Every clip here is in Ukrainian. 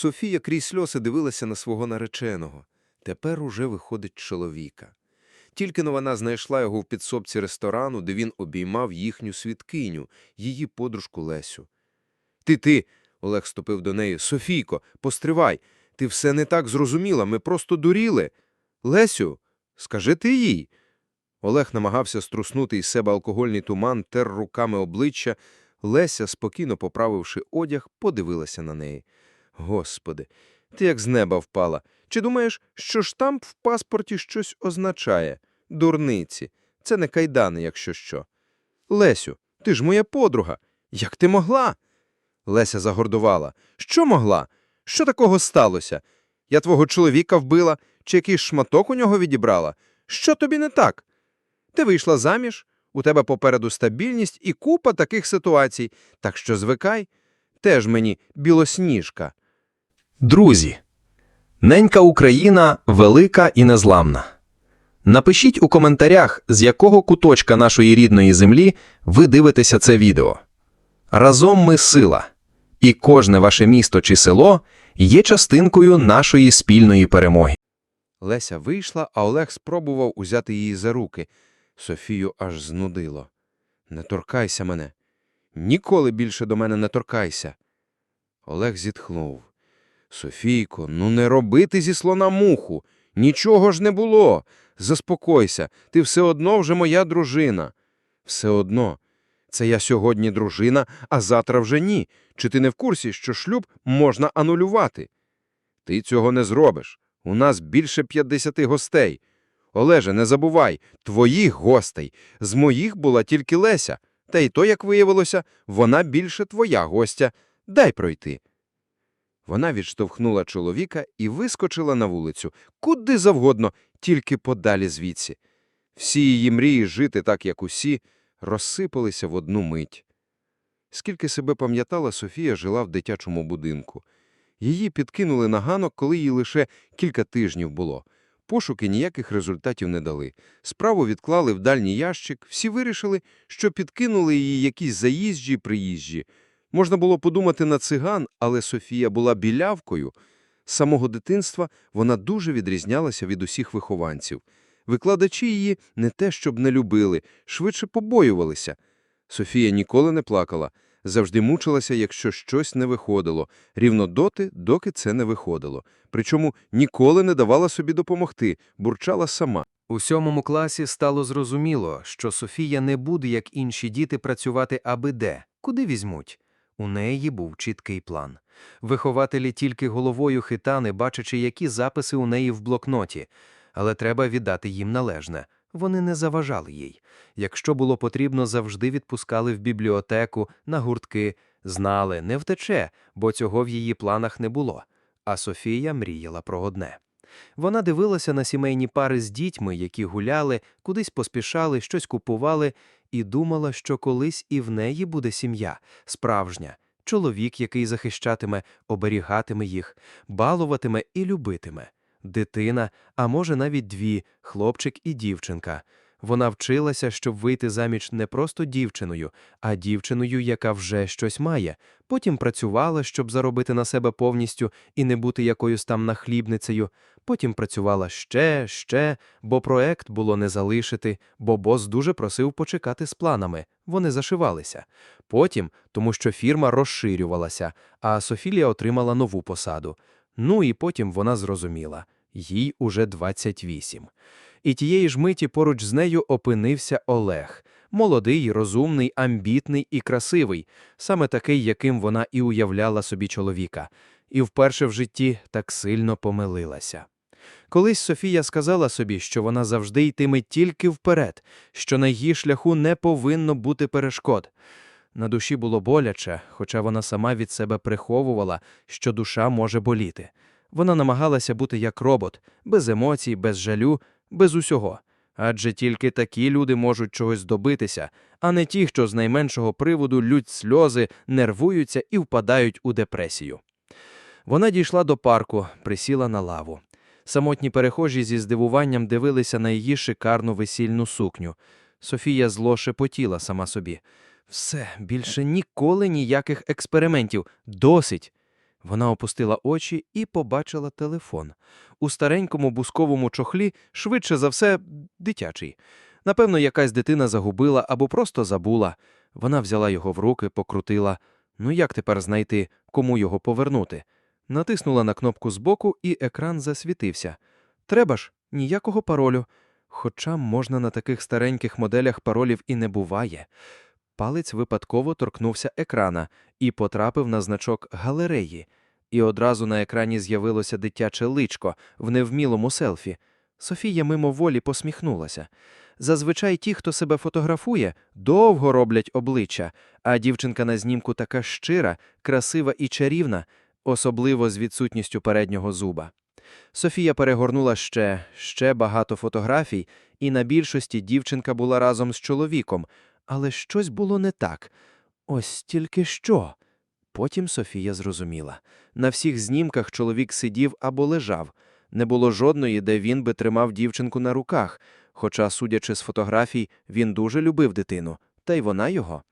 Софія крізь сльози дивилася на свого нареченого. Тепер уже виходить чоловіка. Тільки но вона знайшла його в підсобці ресторану, де він обіймав їхню свідкиню, її подружку Лесю. Ти, ти, Олег ступив до неї. Софійко, постривай. Ти все не так зрозуміла, ми просто дуріли. Лесю, скажи ти їй. Олег намагався струснути із себе алкогольний туман, тер руками обличчя. Леся, спокійно поправивши одяг, подивилася на неї. Господи, ти як з неба впала. Чи думаєш, що штамп в паспорті щось означає? Дурниці. Це не кайдани, якщо що. Лесю, ти ж моя подруга. Як ти могла? Леся загордувала. Що могла? Що такого сталося? Я твого чоловіка вбила, чи якийсь шматок у нього відібрала? Що тобі не так? Ти вийшла заміж, у тебе попереду стабільність і купа таких ситуацій, так що звикай. Теж мені білосніжка. Друзі, ненька Україна велика і незламна. Напишіть у коментарях, з якого куточка нашої рідної землі ви дивитеся це відео. Разом ми сила, і кожне ваше місто чи село є частинкою нашої спільної перемоги. Леся вийшла, а Олег спробував узяти її за руки. Софію аж знудило. Не торкайся мене. Ніколи більше до мене не торкайся. Олег зітхнув. Софійко, ну не роби ти зі слона муху. Нічого ж не було. Заспокойся, ти все одно вже моя дружина. Все одно. Це я сьогодні дружина, а завтра вже ні. Чи ти не в курсі, що шлюб можна анулювати? Ти цього не зробиш. У нас більше 50 гостей. Олеже, не забувай, твоїх гостей. З моїх була тільки Леся. Та й то, як виявилося, вона більше твоя гостя. Дай пройти. Вона відштовхнула чоловіка і вискочила на вулицю. Куди завгодно, тільки подалі звідси. Всі її мрії жити так, як усі, розсипалися в одну мить. Скільки себе пам'ятала, Софія жила в дитячому будинку. Її підкинули на ганок, коли їй лише кілька тижнів було. Пошуки ніяких результатів не дали. Справу відклали в дальній ящик, всі вирішили, що підкинули її якісь заїжджі й приїжджі. Можна було подумати на циган, але Софія була білявкою. З самого дитинства вона дуже відрізнялася від усіх вихованців. Викладачі її не те, щоб не любили, швидше побоювалися. Софія ніколи не плакала, завжди мучилася, якщо щось не виходило, рівно доти, доки це не виходило. Причому ніколи не давала собі допомогти, бурчала сама. У сьомому класі стало зрозуміло, що Софія не буде, як інші діти, працювати аби де, куди візьмуть. У неї був чіткий план. Вихователі тільки головою хитани, бачачи, які записи у неї в блокноті. Але треба віддати їм належне. Вони не заважали їй. Якщо було потрібно, завжди відпускали в бібліотеку, на гуртки. Знали, не втече, бо цього в її планах не було. А Софія мріяла про одне. Вона дивилася на сімейні пари з дітьми, які гуляли, кудись поспішали, щось купували, і думала, що колись і в неї буде сім'я, справжня, чоловік, який захищатиме, оберігатиме їх, балуватиме і любитиме. Дитина, а може навіть дві, хлопчик і дівчинка. Вона вчилася, щоб вийти заміж не просто дівчиною, а дівчиною, яка вже щось має. Потім працювала, щоб заробити на себе повністю і не бути якоюсь там нахлібницею. Потім працювала ще, ще, бо проект було не залишити, бо бос дуже просив почекати з планами. Вони зашивалися. Потім, тому що фірма розширювалася, а Софілія отримала нову посаду. Ну і потім вона зрозуміла – їй уже 28. І тієї ж миті поруч з нею опинився Олег. Молодий, розумний, амбітний і красивий, саме такий, яким вона і уявляла собі чоловіка. І вперше в житті так сильно помилилася. Колись Софія сказала собі, що вона завжди йтиме тільки вперед, що на її шляху не повинно бути перешкод. На душі було боляче, хоча вона сама від себе приховувала, що душа може боліти. Вона намагалася бути як робот, без емоцій, без жалю, без усього. Адже тільки такі люди можуть чогось добитися, а не ті, що з найменшого приводу лють сльози, нервуються і впадають у депресію. Вона дійшла до парку, присіла на лаву. Самотні перехожі зі здивуванням дивилися на її шикарну весільну сукню. Софія зло шепотіла сама собі. Все, більше ніколи ніяких експериментів. Досить. Вона опустила очі і побачила телефон. У старенькому бусковому чохлі, швидше за все, дитячий. Напевно, якась дитина загубила або просто забула. Вона взяла його в руки, покрутила. Ну як тепер знайти, кому його повернути? Натиснула на кнопку збоку, і екран засвітився. Треба ж, ніякого паролю. Хоча можна на таких стареньких моделях паролів і не буває. Палець випадково торкнувся екрана і потрапив на значок галереї. І одразу на екрані з'явилося дитяче личко в невмілому селфі. Софія мимоволі посміхнулася. Зазвичай ті, хто себе фотографує, довго роблять обличчя, а дівчинка на знімку така щира, красива і чарівна, особливо з відсутністю переднього зуба. Софія перегорнула ще, ще багато фотографій, і на більшості дівчинка була разом з чоловіком, але щось було не так. Ось тільки що. Потім Софія зрозуміла. На всіх знімках чоловік сидів або лежав. Не було жодної, де він би тримав дівчинку на руках, хоча, судячи з фотографій, він дуже любив дитину, та й вона його.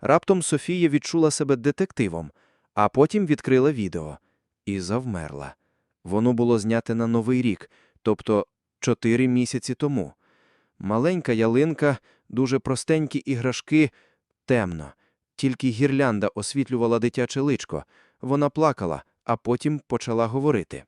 Раптом Софія відчула себе детективом, а потім відкрила відео і завмерла. Воно було зняте на Новий рік, тобто чотири місяці тому. Маленька ялинка, дуже простенькі іграшки, темно. Тільки гірлянда освітлювала дитяче личко. Вона плакала, а потім почала говорити.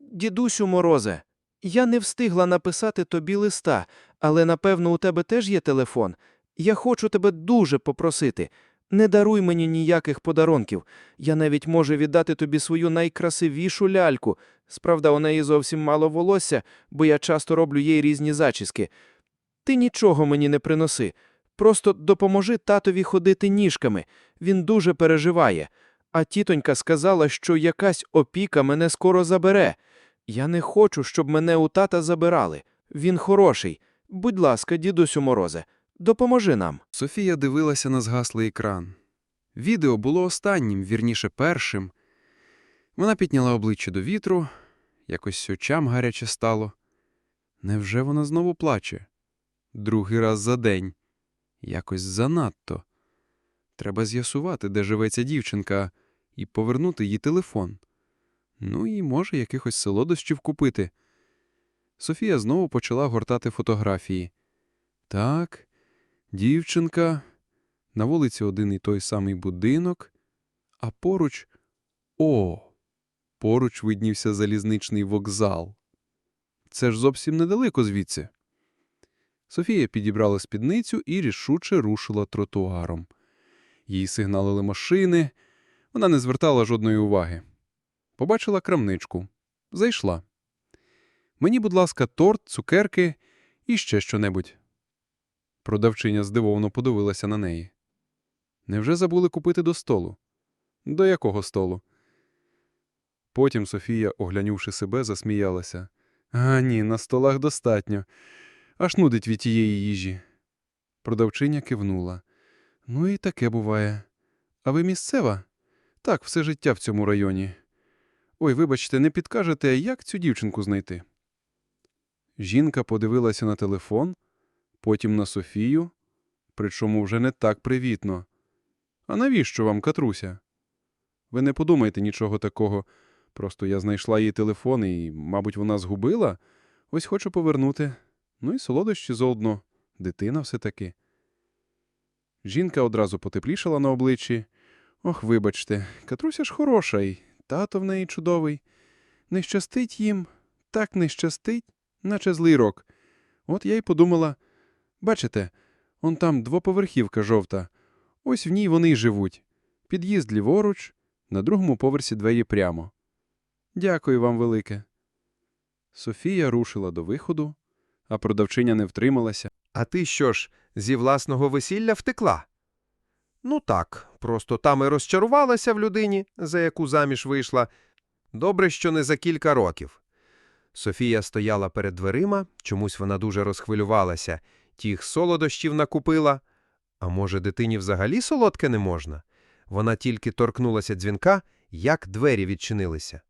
Дідусю Морозе, я не встигла написати тобі листа, але напевно у тебе теж є телефон. Я хочу тебе дуже попросити. Не даруй мені ніяких подарунків. Я навіть можу віддати тобі свою найкрасивішу ляльку. Справда, у неї зовсім мало волосся, бо я часто роблю їй різні зачіски. Ти нічого мені не приноси. Просто допоможи татові ходити ніжками. Він дуже переживає. А тітонька сказала, що якась опіка мене скоро забере. Я не хочу, щоб мене у тата забирали. Він хороший. Будь ласка, дідусю Морозе, допоможи нам. Софія дивилася на згаслий екран. Відео було останнім, вірніше першим. Вона підняла обличчя до вітру, якось очам гаряче стало. Невже вона знову плаче? Другий раз за день. Якось занадто. Треба з'ясувати, де живе ця дівчинка, і повернути їй телефон. Ну і, може, якихось солодощів купити. Софія знову почала гортати фотографії. Так, дівчинка, на вулиці один і той самий будинок, а поруч о, поруч виднівся залізничний вокзал. Це ж зовсім недалеко звідси. Софія підібрала спідницю і рішуче рушила тротуаром. Їй сигналили машини, вона не звертала жодної уваги. Побачила крамничку. Зайшла. Мені, будь ласка, торт, цукерки і ще щонебудь. Продавчиня здивовано подивилася на неї. Невже забули купити до столу? До якого столу? Потім Софія, оглянувши себе, засміялася. А ні, на столах достатньо. Аж нудить від тієї їжі. Продавчиня кивнула. Ну і таке буває. А ви місцева? Так, все життя в цьому районі. Ой, вибачте, не підкажете, як цю дівчинку знайти? Жінка подивилася на телефон, потім на Софію, причому вже не так привітно. А навіщо вам, Катруся? Ви не подумайте нічого такого. Просто я знайшла її телефон і, мабуть, вона згубила. Ось хочу повернути. Ну і солодощі золдно. Дитина все-таки. Жінка одразу потеплішала на обличчі. Ох, вибачте, Катруся ж хороша, і тато в неї чудовий. Не щастить їм, так не щастить, наче злий рок. От я й подумала, бачите, он там двоповерхівка жовта. Ось в ній вони й живуть. Під'їзд ліворуч, на другому поверсі двері прямо. Дякую вам велике. Софія рушила до виходу, а продавчиня не втрималася. А ти що ж, зі власного весілля втекла? Ну так, просто там і розчарувалася в людині, за яку заміж вийшла. Добре, що не за кілька років. Софія стояла перед дверима, чомусь вона дуже розхвилювалася, тих солодощів накупила. А може, дитині взагалі солодке не можна? Вона тільки торкнулася дзвінка, як двері відчинилися.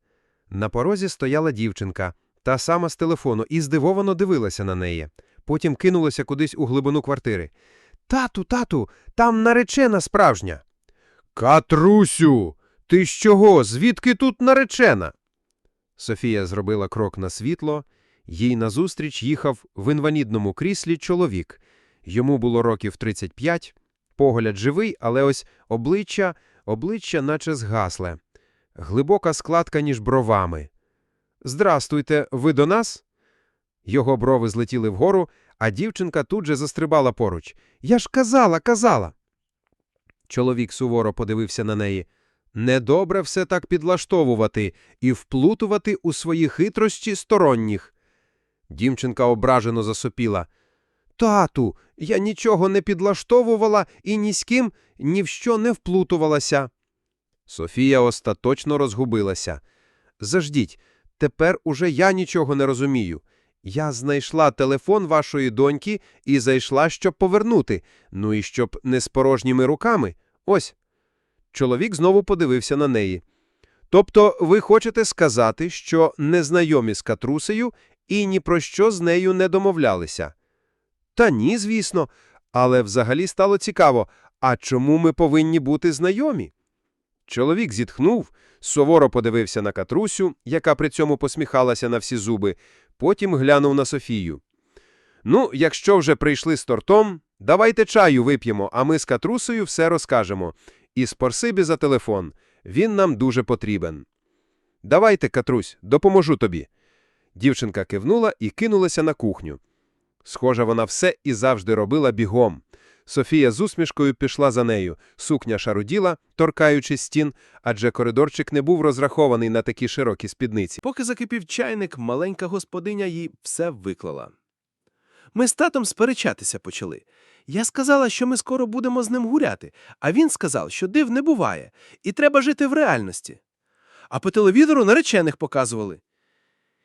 На порозі стояла дівчинка, та сама з телефону, і здивовано дивилася на неї. Потім кинулася кудись у глибину квартири. Тату, тату, там наречена справжня. Катрусю, Ти з чого? Звідки тут наречена? Софія зробила крок на світло. Їй назустріч їхав в інвалідному кріслі чоловік. Йому було років 35, погляд живий, але ось обличчя, обличчя наче згасле. Глибока складка між бровами. «Здрастуйте, ви до нас?» Його брови злетіли вгору, а дівчинка тут же застрибала поруч. «Я ж казала, казала!» Чоловік суворо подивився на неї. «Недобре все так підлаштовувати і вплутувати у свої хитрощі сторонніх». Дівчинка ображено засопіла. «Тату, я нічого не підлаштовувала і ні з ким ні в що не вплутувалася». Софія остаточно розгубилася. «Заждіть, тепер уже я нічого не розумію. Я знайшла телефон вашої доньки і зайшла, щоб повернути. Ну і щоб не з порожніми руками. Ось». Чоловік знову подивився на неї. «Тобто ви хочете сказати, що незнайомі з Катрусею і ні про що з нею не домовлялися?» Та ні, звісно. Але взагалі стало цікаво, а чому ми повинні бути знайомі? Чоловік зітхнув, суворо подивився на Катрусю, яка при цьому посміхалася на всі зуби, потім глянув на Софію. «Ну, якщо вже прийшли з тортом, давайте чаю вип'ємо, а ми з Катрусею все розкажемо. І спасибі за телефон. Він нам дуже потрібен». «Давайте, Катрусь, допоможу тобі». Дівчинка кивнула і кинулася на кухню. Схоже, вона все і завжди робила бігом. Софія з усмішкою пішла за нею, сукня шаруділа, торкаючись стін, адже коридорчик не був розрахований на такі широкі спідниці. Поки закипів чайник, маленька господиня їй все виклала. Ми з татом сперечатися почали. Я сказала, що ми скоро будемо з ним гуляти, а він сказав, що див не буває, і треба жити в реальності. А по телевізору наречених показували.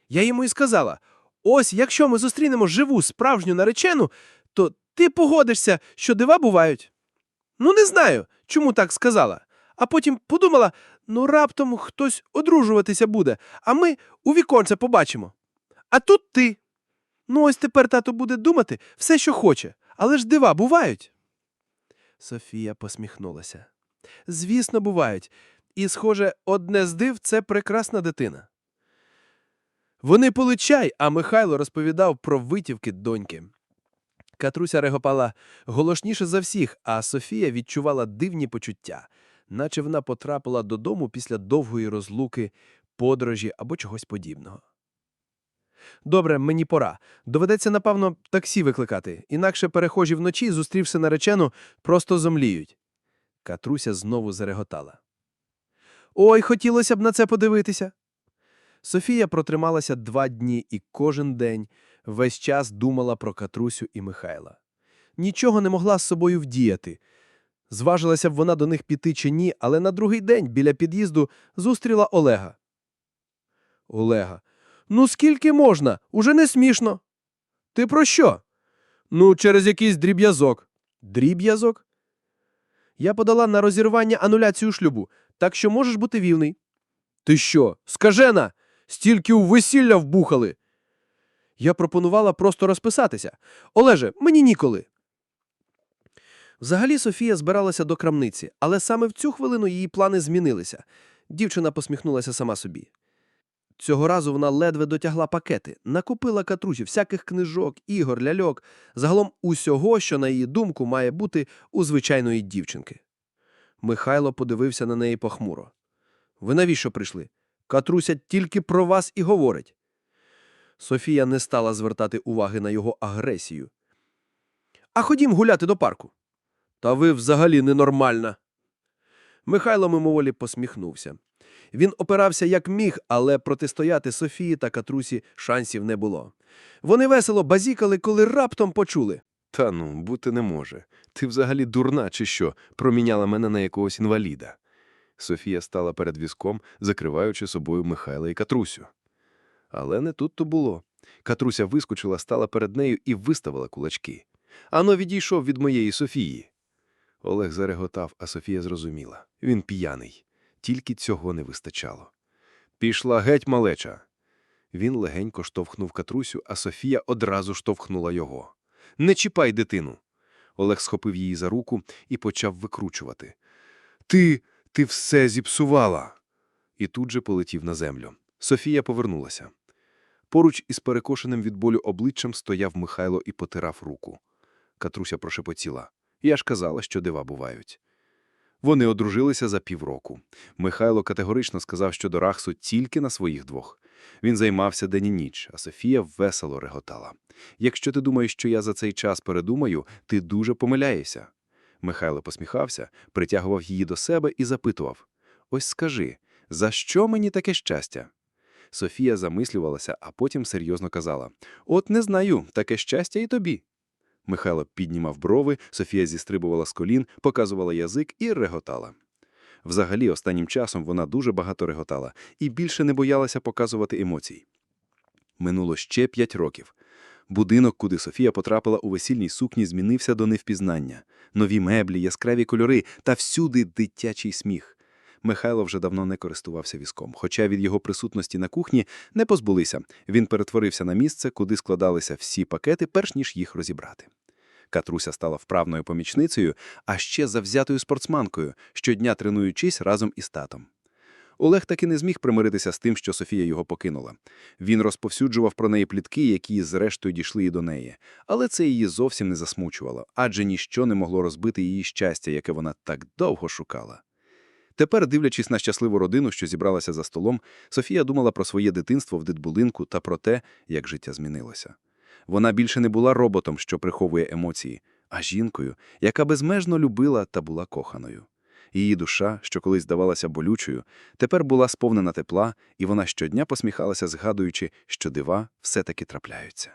Я йому і сказала: ось якщо ми зустрінемо живу справжню наречену, то ти погодишся, що дива бувають. Ну, не знаю, чому так сказала. А потім подумала: ну раптом хтось одружуватися буде, а ми у віконце побачимо. А тут ти. Ну, ось тепер тато буде думати все, що хоче, але ж дива бувають. Софія посміхнулася. Звісно, бувають. І, схоже, одне з див це прекрасна дитина. Вони пили чай, а Михайло розповідав про витівки доньки. Катруся регопала голосніше за всіх, а Софія відчувала дивні почуття, наче вона потрапила додому після довгої розлуки, подорожі або чогось подібного. Добре, мені пора. Доведеться, напевно, таксі викликати, інакше перехожі вночі, зустрівши наречену, просто зомліють. Катруся знову зареготала. Ой, хотілося б на це подивитися. Софія протрималася два дні і кожен день весь час думала про Катрусю і Михайла. Нічого не могла з собою вдіяти. Зважилася б вона до них піти чи ні, але на другий день біля під'їзду зустріла Олега. Олега. Ну скільки можна? Уже не смішно. Ти про що? Ну, через якийсь дріб'язок. Дріб'язок? Я подала на розірвання ануляцію шлюбу, так що можеш бути вільний. Ти що, скажена? Стільки у весілля вбухали. Я пропонувала просто розписатися. Олеже, мені ніколи. Взагалі Софія збиралася до крамниці, але саме в цю хвилину її плани змінилися. Дівчина посміхнулася сама собі. Цього разу вона ледве дотягла пакети, накупила катрусі всяких книжок, ігор, ляльок, загалом усього, що, на її думку, має бути у звичайної дівчинки. Михайло подивився на неї похмуро. Ви навіщо прийшли? Катруся тільки про вас і говорить. Софія не стала звертати уваги на його агресію. А ходім гуляти до парку. Та ви взагалі ненормальна. Михайло мимоволі посміхнувся. Він опирався як міг, але протистояти Софії та Катрусі шансів не було. Вони весело базікали, коли раптом почули. Та ну, бути не може. Ти взагалі дурна чи що, проміняла мене на якогось інваліда. Софія стала перед візком, закриваючи собою Михайла і Катрусю. Але не тут-то було. Катруся вискочила, стала перед нею і виставила кулачки. Ано відійшов від моєї Софії. Олег зареготав, а Софія зрозуміла. Він п'яний. Тільки цього не вистачало. Пішла геть малеча. Він легенько штовхнув Катрусю, а Софія одразу штовхнула його. Не чіпай дитину. Олег схопив її за руку і почав викручувати. Ти, Ти все зіпсувала. І тут же полетів на землю. Софія повернулася. Поруч із перекошеним від болю обличчям стояв Михайло і потирав руку. Катруся прошепотіла. Я ж казала, що дива бувають. Вони одружилися за півроку. Михайло категорично сказав, що до Рахсу тільки на своїх двох. Він займався день і ніч, а Софія весело реготала. Якщо ти думаєш, що я за цей час передумаю, ти дуже помиляєшся. Михайло посміхався, притягував її до себе і запитував: Ось скажи, за що мені таке щастя? Софія замислювалася, а потім серйозно казала: От не знаю, таке щастя і тобі. Михайло піднімав брови, Софія зістрибувала з колін, показувала язик і реготала. Взагалі, останнім часом вона дуже багато реготала і більше не боялася показувати емоцій. Минуло ще п'ять років. Будинок, куди Софія потрапила у весільній сукні, змінився до невпізнання. Нові меблі, яскраві кольори та всюди дитячий сміх. Михайло вже давно не користувався візком, хоча від його присутності на кухні не позбулися. Він перетворився на місце, куди складалися всі пакети, перш ніж їх розібрати. Катруся стала вправною помічницею, а ще завзятою спортсменкою, щодня тренуючись разом із татом. Олег таки не зміг примиритися з тим, що Софія його покинула. Він розповсюджував про неї плітки, які зрештою дійшли і до неї. Але це її зовсім не засмучувало, адже ніщо не могло розбити її щастя, яке вона так довго шукала. Тепер, дивлячись на щасливу родину, що зібралася за столом, Софія думала про своє дитинство в дитбулинку та про те, як життя змінилося. Вона більше не була роботом, що приховує емоції, а жінкою, яка безмежно любила та була коханою. Її душа, що колись здавалася болючою, тепер була сповнена тепла, і вона щодня посміхалася, згадуючи, що дива все-таки трапляються.